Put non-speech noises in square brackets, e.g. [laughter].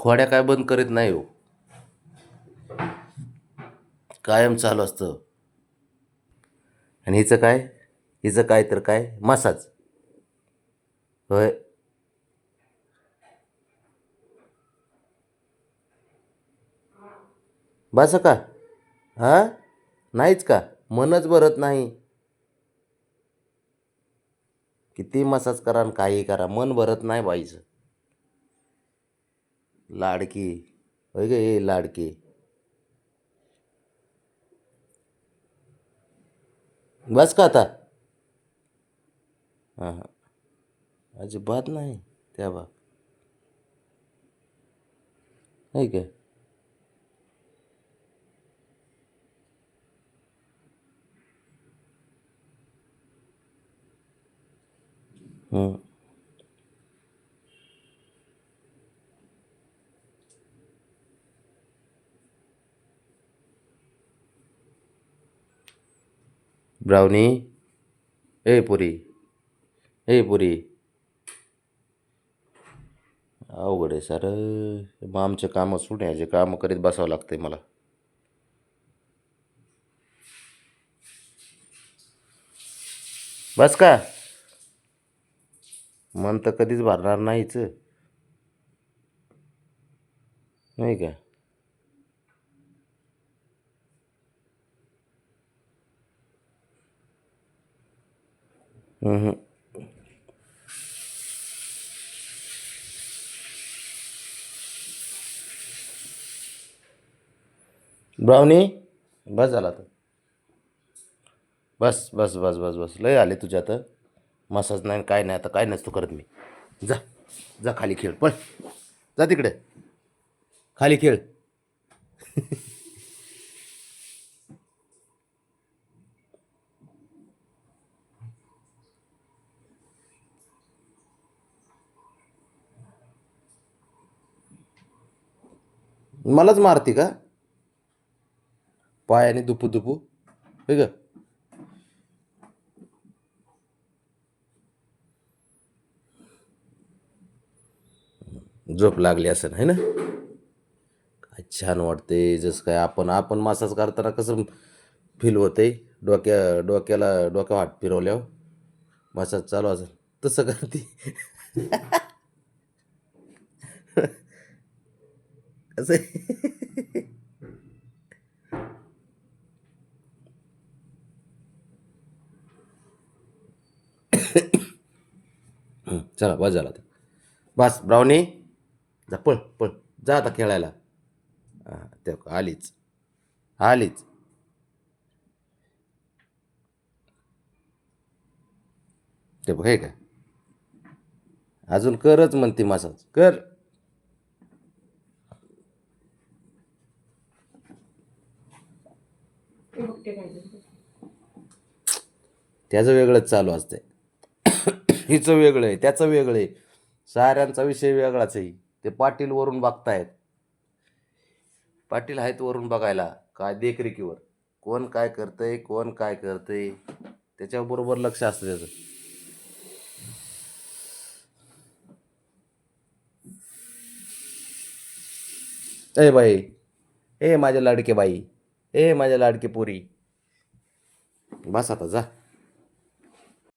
खोड्या काय बंद करीत नाही हो. कायम चालू असतं. आणि हिचं काय? हिचं काय तर काय? मसाज. होय. बस का? हां? नाहीच का? मनच भरत नाही. किती मसाज करा आणि काही करा. मन भरत नाही बाईचं. लाडकी होय ग हे लाडकी। बस का आता हाँ हाँ। अजिबात नाही त्या बा नाही काय? हं. ব্রাউনি এই पुरी ए पुरी. अवघड आहे सर. मग आमचे कामं सुटण्याचे कामं करीत बसावं लागतंय मला. बस का? मन तर कधीच भरणार नाहीच. नाही का? ब्राउनी बस झाला तर बस बस बस बस बस. लय आले तुझ्या आता. मसाज नाही काय नाही आता काय नसतो करत मी. जा जा खाली खेळ. पण जा तिकडे. खाली खेळ. [laughs] मलाच मारते का? पायाने दुपू दुपू. हे ग झोप लागली असं आहे ना? काय छान वाटते जसं काय आपण आपण मासाज करताना कसं फील होते डोक्या डोक्याला डोक्या हात फिरवल्यावर मसाज चालू असेल. तसं करते. [laughs] असं [coughs] चला बस झाला आता. बस ब्राउनी जा पळ पळ. जा आता खेळायला. हां ते आलीच. आलीच. ते बघ हे का अजून करच म्हणते मसाज. कर. त्याचं वेगळंच चालू असतंय. हिचं वेगळं आहे त्याचं वेगळं आहे. साऱ्यांचा विषय वेगळाच आहे. ते पाटील वरून बघतायत. पाटील आहेत वरून बघायला काय देखरेखीवर. कोण काय करतंय कोण काय करतंय त्याच्याबरोबर लक्ष असतं त्याचं. ए बाई ए माझ्या लाडके बाई. ए माझ्या लाडकी पोरी. बस आता जा.